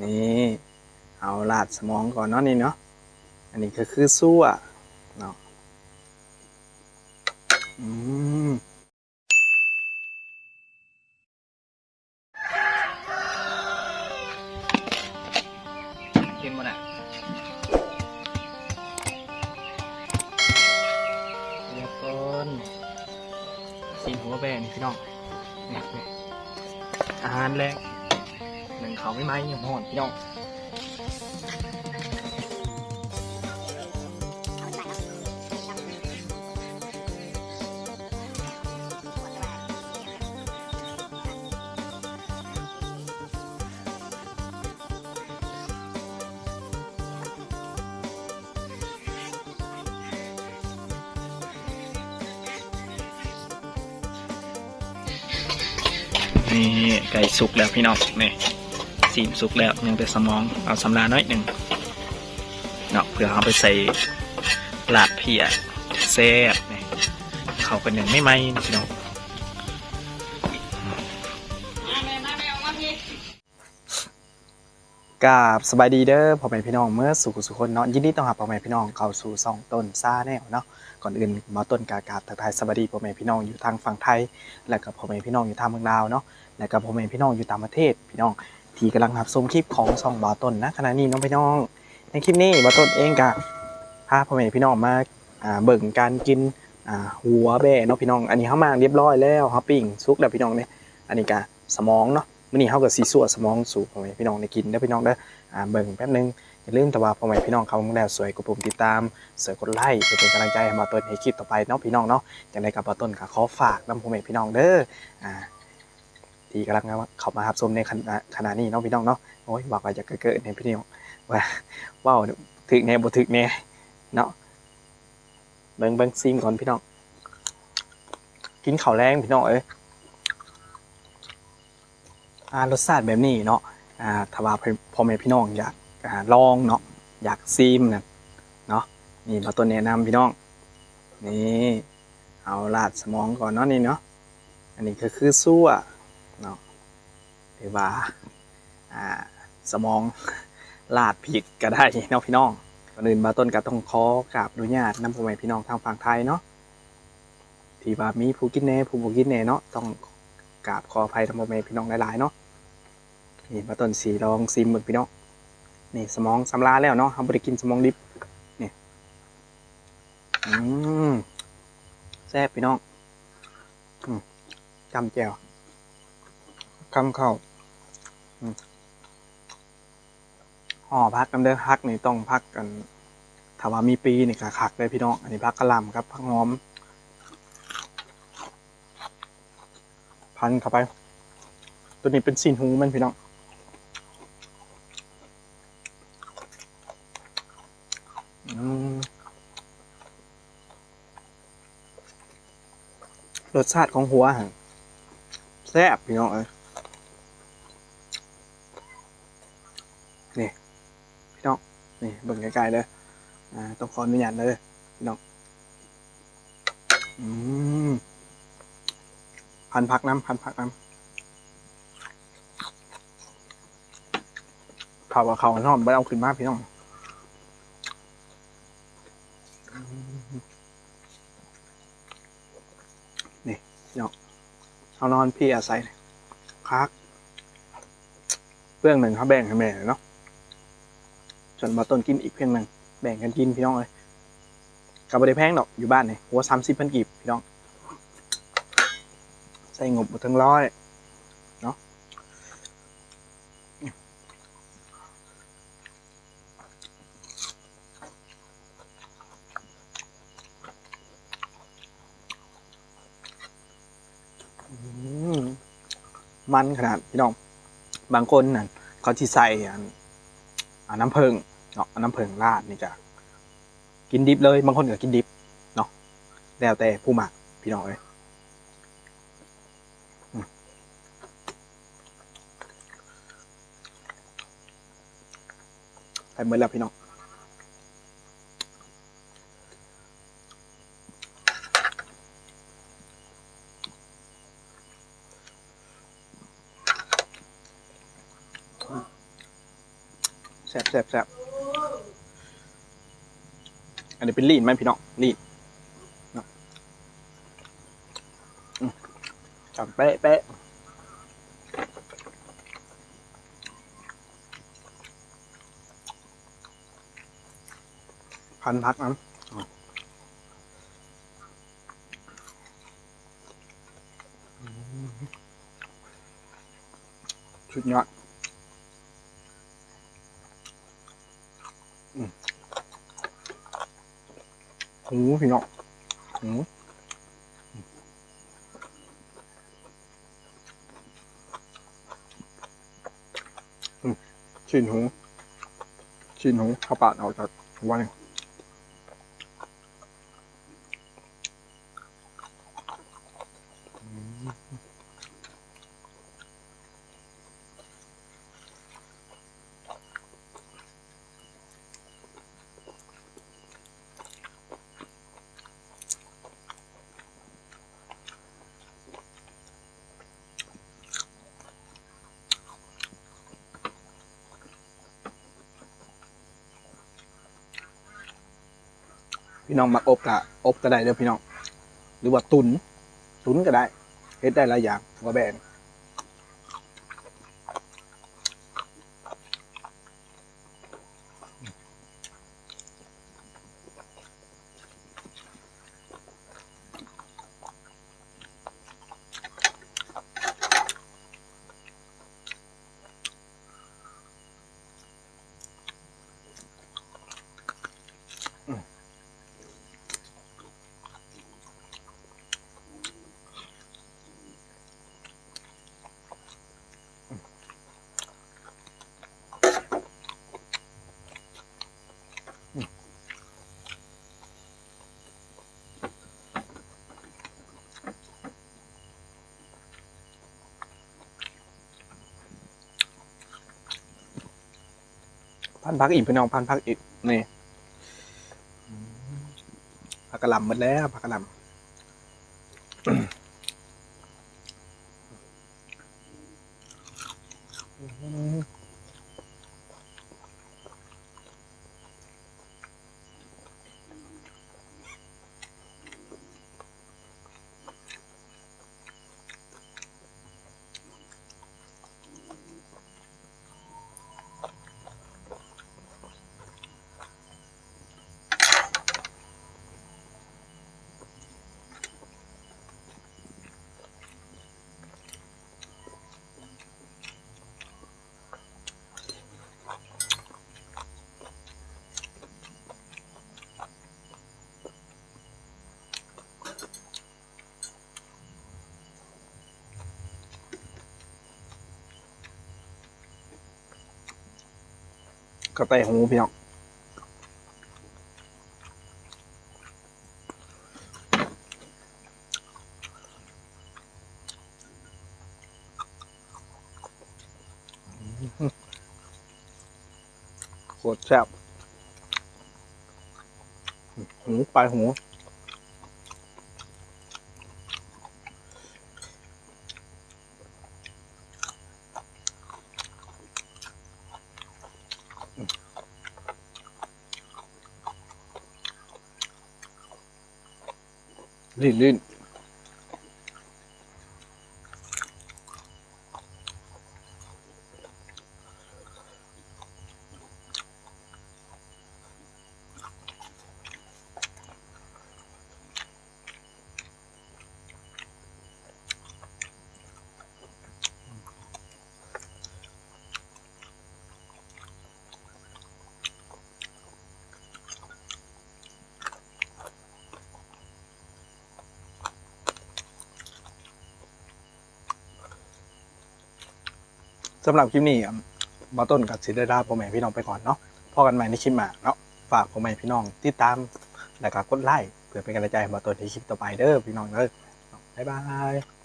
นี่เอาลาดสมองก่อนเนาะนี่เนาะอันนี้ก็คือซั่วเนาะอืมเห็นบ่น่ะเรียบต้นสีหัวแบนพี่น้องอาหารแรกหนึ่ง เขาไม่ไหมยังหอนพี่น้องนี่ไก่สุกแล้วพี่น้องนี่ สีมสุกแล้วยังแต่สมองเอาสำราน้อยหนึ่งเนาะเพื่อเอาไปใส่ลาดเพียแซ่บนี่ยเขากันหนึ่งไม่ไหมนะพี่น้องกาบสบายดีเด้อพ่อแม่พี่น้องเมื่อสุขสุขคนเนาะยินดีต้อนรับพ่อแม่พี่น้องเข้าสู่ซองต้นซ่าแนวเนาะก่อนอื่นมาต้นกากาบทักทายสวัสดีพ่อแม่พี่น้องอยู่ทางฝั่งไทย และกับพ่อแม่พี่น้องอยู่ทางเมืองลาวเนาะและกับพ่อแม่พี่น้องอยู่ต่างประเทศพี่น้อง ที่กำลังรับชมคลิปของซ่องบาต้นนะขณะนี้น้องพี่น้อง ในคลิปนี้บาต้นเองกะพาพ่อแม่พี่น้องมาอ่าเบิ่งการกินอ่าหัวแบ่เนาะพี่น้อง อันนี้เข้ามาเรียบร้อยแล้วเขาปิ้งซุกแล้วพี่น้องเนี่ยอันนี้กะสมองเนาะมื้อนี้เข้ากับซีซัวสมองสู่พ่อแม่พี่น้องได้กินเด้พี่น้องเด้อ่าเบิ่งแป๊บนึงอย่าลืมแต่ว่าพ่อแม่พี่น้องเขาแล้วสวยกดปุ่มติดตามสวยกดไลค์เพื่อเป็นกำลังใจให้มาต้นให้คลิปต่อไปเนาะพี่น้องเนาะอย่างไรกับมาต้นก็ขอฝากนำพ่อแม่พี่น้องเด้ออ่า ที่กำลังเข้ามารับชมในขณะขณะนี้เนาะพี่น้องเนาะโอ้ยบอกว่าจะเกิดในพี่น้องว่าว้าวถึกแน่บ่ถึกแน่เนาะเบิ่งเบิ่งซิมก่อนพี่น้อง กินข้าวแรงพี่น้องเอ้ยอ่ารสชาติแบบนี้เนาะอ่าถ้าว่าพ่อแม่พี่น้องอยากอ่าลองเนาะอยากซีมนะเนาะนี่มาต้นแนะนำพี่น้องนี่เอาลาดสมองก่อนเนาะนี่เนาะอันนี้ก็คือซั่วเนาะ หรือว่าสมองลาดผิดก็ได้เนาะพี่น้องก่อนอื่นมาต้นก็ต้องขอกราบอนุญาตนำพ่อแม่พี่น้องทางฝั่งไทยเนาะที่ว่ามีผู้กินแน่ผู้บ่กินแน่เนาะต้องกราบขออภัยทางพ่อแม่พี่น้องหลายๆเนาะนี่มาต้นสีลองซิมเบิ่งพี่น้องนี่สมองสำลาแล้วเนาะทำบริกินสมองดิบนี่อืมแซ่บพี่น้องจำแจวคำเข้า ห่อพักกันเด้พักนี่ต้องพักกันถ้าว่ามีปีนี่ก็คักเลยพี่น้อง อันนี้พักกระลำครับพักหอม พันเข้าไป ตัวนี้เป็นซีนหูมันพี่น้องรสชาติของหัวแซ่บพี่น้องเอ้ยนี่พี่ นี่เบิ่งไกลๆเลยอ่าต้องขออนุญาตเลยพี่น้องอืมพันพักน้ำพันพักน้ำข่าวว่าเขานอนไม่เอาขึ้นมาพี่น้องนี่เอานอนพี่อาศัยคักเรื่องหนึ่งเขาแบ่งให้แม่เนาะ ส่วนมาต้นกินอีกเพียงหนึ่งแบ่งกันกินพี่น้องเลยกับบได้แพงดอกอยู่บ้านเนี่ยหัวสามสิบพันกีบพี่น้อง ใส่งบหมดทั้งร้อยเนาะมมันขนาดพี่น้อง บางคนน่ะเขาที่ใส่ อันอันน้ำผึ้งเนาะน้ำผึ้งราดนี่จะกินดิบเลยบางคนก็กินดิบเนาะแล้วแต่ผู้หมักพี่น้องเลยอืมไปเมื่อแล้วพี่น้อง แซ่บแซ่บแซ่บอันนี้เป็นลีนไหมพี่น้องลีนจับเป๊ะเป๊ะพันพักน้ำชุดยอด หูพี่น้องหูชิ้นหูชิ้นหูข้าวปากออกจากวันนึงม พี่น้องมักอบกะอบก็ได้เด้อพี่น้อง หรือว่าตุน ตุนก็ได้เฮ็ดได้หลายอย่างว่าแบน พันพักอีกพี่น้องพันพักอีกนี่ผักกระลำหมดแล้วผักกระลำอืม กระต่ายหูพี่น้องโคตรแซ่บหูปลายหู ลื่นลื่น สำหรับคลิปนี้อะมาต้นกับสิได้ลาพ่อแม่พี่น้องไปก่อนเนาะพอกันใหม่ในคลิปมาเนาะฝากพ่อแม่พี่น้องติดตามและก็กดไลค์เพื่อเป็นกำลังใจให้มาต้นในคลิปต่อไปเด้อพี่น้องเด้อบ๊ายบาย